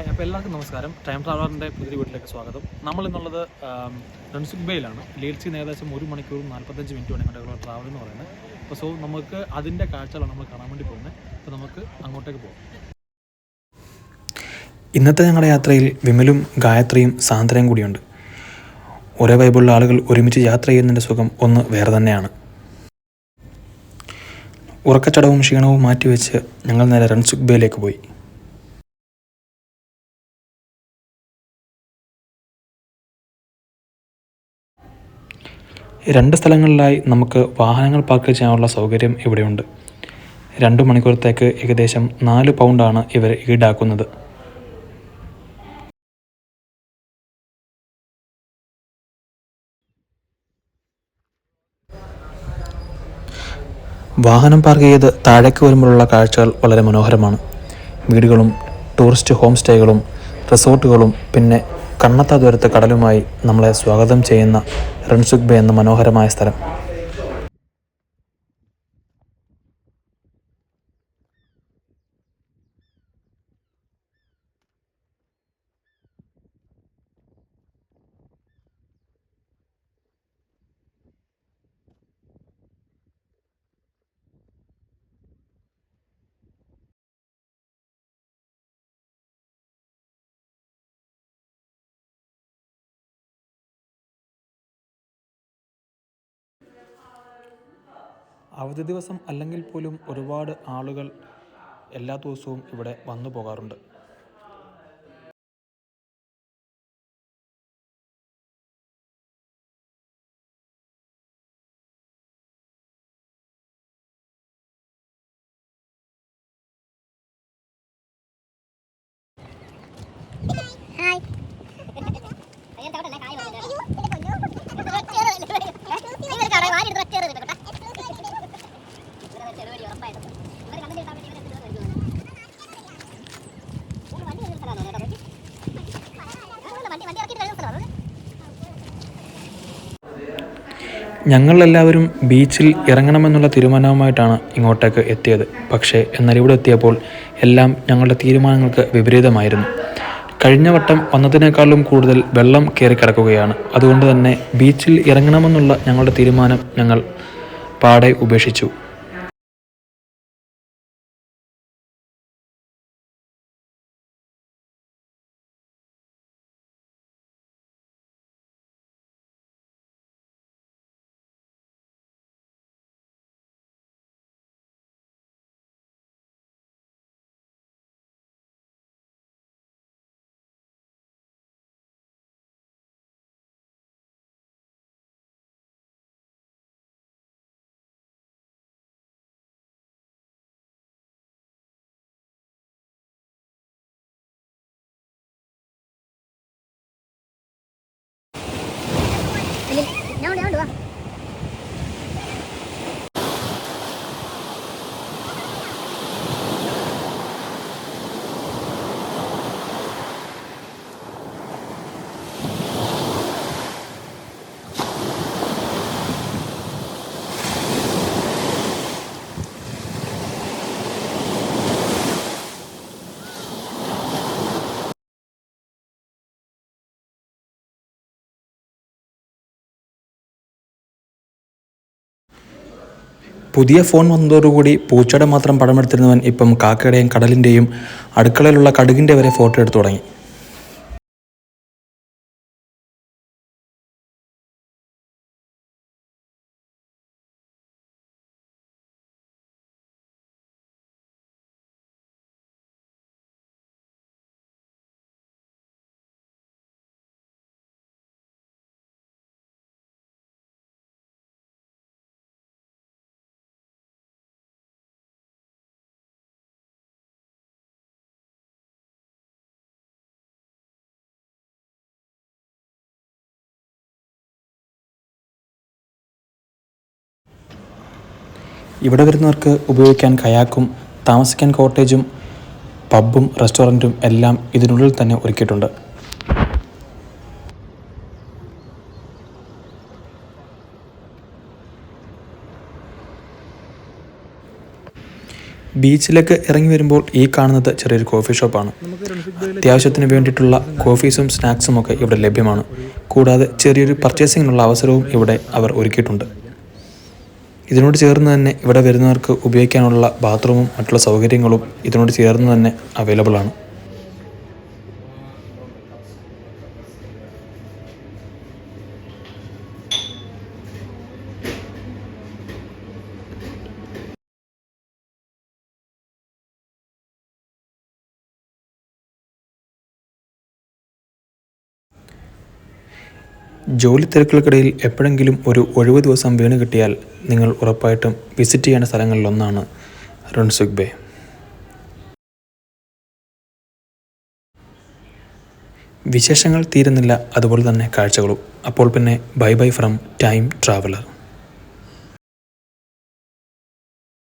Hi അപ്പോൾ എല്ലാവർക്കും നമസ്കാരം. ടൈം ട്രാവലറിന്റെ പുതിയ വീട്ടിലേക്ക് സ്വാഗതം. നമ്മൾ ഇന്നുള്ളത് റൺസുഖ് ബേയിലാണ്. ലീഡ്സിൽ നിന്ന് ഏകദേശം ഒരു മണിക്കൂറും നാൽപ്പത്തഞ്ച് മിനിറ്റ് വേണമെങ്കിൽ ട്രാവൽ എന്ന് പറയുന്നത്. അപ്പോൾ സോ നമുക്ക് അതിന്റെ കാഴ്ചകളാണ് നമ്മൾ കാണാൻ വേണ്ടി പോകുന്നത്. അപ്പോൾ നമുക്ക് അങ്ങോട്ടേക്ക് പോകാം ഇന്നത്തെ ഞങ്ങളുടെ യാത്രയിൽ വിമലും ഗായത്രിയും സാന്ദ്രയും കൂടിയുണ്ട്. ഒരേ വൈബുള്ള ആളുകൾ ഒരുമിച്ച് യാത്ര ചെയ്യുന്നതിന്റെ സുഖം ഒന്ന് വേറെ തന്നെയാണ്. ഉറക്കച്ചടവും ക്ഷീണവും മാറ്റിവെച്ച് ഞങ്ങൾ നേരെ റൺസുഖ് ബേയിലേക്ക് പോയി. രണ്ട് സ്ഥലങ്ങളിലായി നമുക്ക് വാഹനങ്ങൾ പാർക്ക് ചെയ്യാനുള്ള സൗകര്യം ഇവിടെയുണ്ട്. രണ്ട് മണിക്കൂറത്തേക്ക് ഏകദേശം നാല് പൗണ്ടാണ് ഇവർ ഈടാക്കുന്നത്. വാഹനം പാർക്ക് ചെയ്ത് താഴേക്ക് വരുമ്പോഴുള്ള കാഴ്ചകൾ വളരെ മനോഹരമാണ്. വീടുകളും ടൂറിസ്റ്റ് ഹോം സ്റ്റേകളും റിസോർട്ടുകളും പിന്നെ കണ്ണത്ത ദൂരത്ത് കടലുമായി നമ്മളെ സ്വാഗതം ചെയ്യുന്ന റൺസുക് ബേ എന്ന മനോഹരമായ സ്ഥലം. അവധി ദിവസം അല്ലെങ്കിൽ പോലും ഒരുപാട് ആളുകൾ എല്ലാ ദിവസവും ഇവിടെ വന്നു പോകാറുണ്ട് ഹായ് അയ്യോ തവട്ടെ കായ് നിങ്ങൾ കട വാരി എടുത്ത് ഒറ്റ എറിഞ്ഞിട്ട് കേട്ടോ ചെറുപടി ഉറപ്പായിട്ടും ഇവർ കണ്ടിട്ട് കിട്ടാൻ വേണ്ടി ഇവരെ വണ്ടി നിർത്തലാണോ വണ്ടി വണ്ടി ഇറക്കിയിട്ട് കഴിയുന്നതാണ് ഞങ്ങളെല്ലാവരും ബീച്ചിൽ ഇറങ്ങണമെന്നുള്ള തീരുമാനവുമായിട്ടാണ് ഇങ്ങോട്ടേക്ക് എത്തിയത്. പക്ഷേ എന്നാൽ ഇവിടെ എത്തിയപ്പോൾ എല്ലാം ഞങ്ങളുടെ തീരുമാനങ്ങൾക്ക് വിപരീതമായിരുന്നു. കഴിഞ്ഞ വട്ടം വന്നതിനേക്കാളും കൂടുതൽ വെള്ളം കയറി കിടക്കുകയാണ്. അതുകൊണ്ട് തന്നെ ബീച്ചിൽ ഇറങ്ങണമെന്നുള്ള ഞങ്ങളുടെ തീരുമാനം ഞങ്ങൾ പാടെ ഉപേക്ഷിച്ചു. പുതിയ ഫോൺ വന്നതോടുകൂടി പൂച്ചയുടെ മാത്രം പടമെടുത്തിരുന്നവൻ ഇപ്പം കാക്കയുടെയും കടലിന്റെയും അടുക്കളയിലുള്ള കടുകിന്റെ വരെ ഫോട്ടോ എടുത്തു തുടങ്ങി. ഇവിടെ വരുന്നവർക്ക് ഉപയോഗിക്കാൻ കയാക്കും താമസിക്കാൻ കോട്ടേജും പബ്ബും റെസ്റ്റോറന്റും എല്ലാം ഇതിനുള്ളിൽ തന്നെ ഒരുക്കിയിട്ടുണ്ട്. ബീച്ചിലേക്ക് ഇറങ്ങി വരുമ്പോൾ ഈ കാണുന്നത് ചെറിയൊരു കോഫി ഷോപ്പാണ്. അത്യാവശ്യത്തിന് വേണ്ടിയിട്ടുള്ള കോഫീസും സ്നാക്സും ഒക്കെ ഇവിടെ ലഭ്യമാണ്. കൂടാതെ ചെറിയൊരു പർച്ചേസിങ്ങിനുള്ള അവസരവും ഇവിടെ അവർ ഒരുക്കിയിട്ടുണ്ട്. ഇതിനോട് ചേർന്ന് തന്നെ ഇവിടെ വരുന്നവർക്ക് ഉപയോഗിക്കാനുള്ള ബാത്റൂമും മറ്റുള്ള സൗകര്യങ്ങളും ഇതിനോട് ചേർന്ന് തന്നെ അവൈലബിൾ ആണ്. ജോലി തിരക്കുകൾക്കിടയിൽ എപ്പോഴെങ്കിലും ഒരു ഒഴിവ് ദിവസം വീണ് കിട്ടിയാൽ നിങ്ങൾ ഉറപ്പായിട്ടും വിസിറ്റ് ചെയ്യേണ്ട സ്ഥലങ്ങളിലൊന്നാണ് റൺസുഖ് ബേ. വിശേഷങ്ങൾ തീരുന്നില്ല അതുപോലെ തന്നെ കാഴ്ചകളും. അപ്പോൾ പിന്നെ bye bye from time traveller.